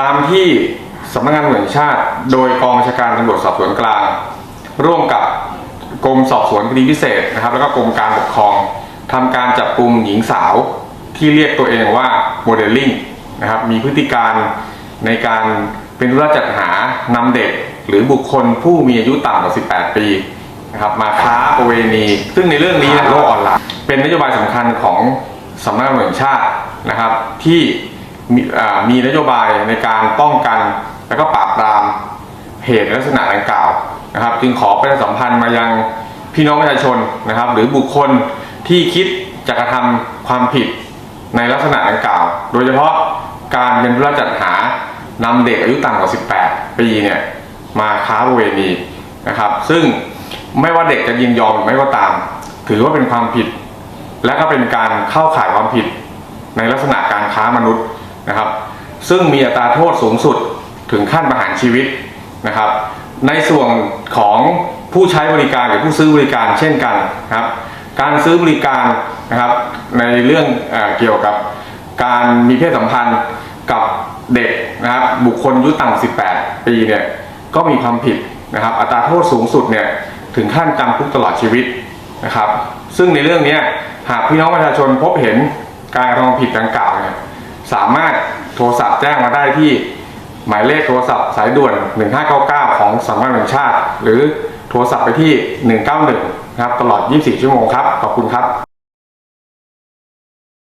ตามที่สำนักงานตำรวจแห่งชาติ โดยกองบัญชาการตำรวจสอบสวนกลาง ร่วมกับกรมสอบสวนคดีพิเศษนะครับ แล้วก็กรมการปกครองทำการจับกลุ่มหญิงสาวที่เรียกตัวเองว่าโมเดลลิ่งนะครับมีพฤติการในการเป็นธุระจัดหานำเด็ก หรือบุคคลผู้มีอายุต่ำกว่า 18 ปีนะครับมาค้าประเวณี ซึ่งในเรื่องนี้นะโลกออนไลน์เป็นนโยบายสำคัญของสำนักงานตำรวจแห่งชาตินะครับที่ มีมีนโยบายในการป้องกันและก็ปราบปรามเหตุลักษณะดังกล่าวนะครับ จึงขอประชาสัมพันธ์มายังพี่น้องประชาชนนะครับ หรือบุคคลที่คิดจะกระทำความผิดในลักษณะดังกล่าว โดยเฉพาะการเป็นผู้รับจัดหานำเด็กอายุต่ำกว่า 18 ปีเนี่ยมาค้าประเวณีนะครับ ซึ่งไม่ว่าเด็กจะยินยอมหรือไม่ก็ตาม ถือว่าเป็นความผิด และก็เป็นการเข้าข่ายความผิดในลักษณะการค้ามนุษย์ นะครับ ซึ่งมีอัตราโทษสูงสุดถึงขั้นประหารชีวิตนะครับ ในส่วนของผู้ใช้บริการหรือผู้ซื้อบริการเช่นกันนะครับ การซื้อบริการนะครับ ในเรื่องเอเกี่ยวกับการมีเพศสัมพันธ์กับเด็กนะครับ บุคคลอายุต่ำ 18 ปีเนี่ยก็มีความผิดนะครับ อัตราโทษสูงสุดเนี่ยถึงขั้นจำคุกตลอดชีวิตนะครับ ซึ่งในเรื่องนี้หากพี่น้องประชาชนพบเห็นการกระทำผิดดังกล่าวเนี่ย สามารถโทรศัพท์แจ้งมาได้ที่หมายเลขโทรศัพท์สายด่วน 1599 ของสำนักงานแห่งชาติ หรือโทรศัพท์ไปที่ 191 นะครับ ตลอด 24 ชั่วโมงครับ ขอบคุณครับ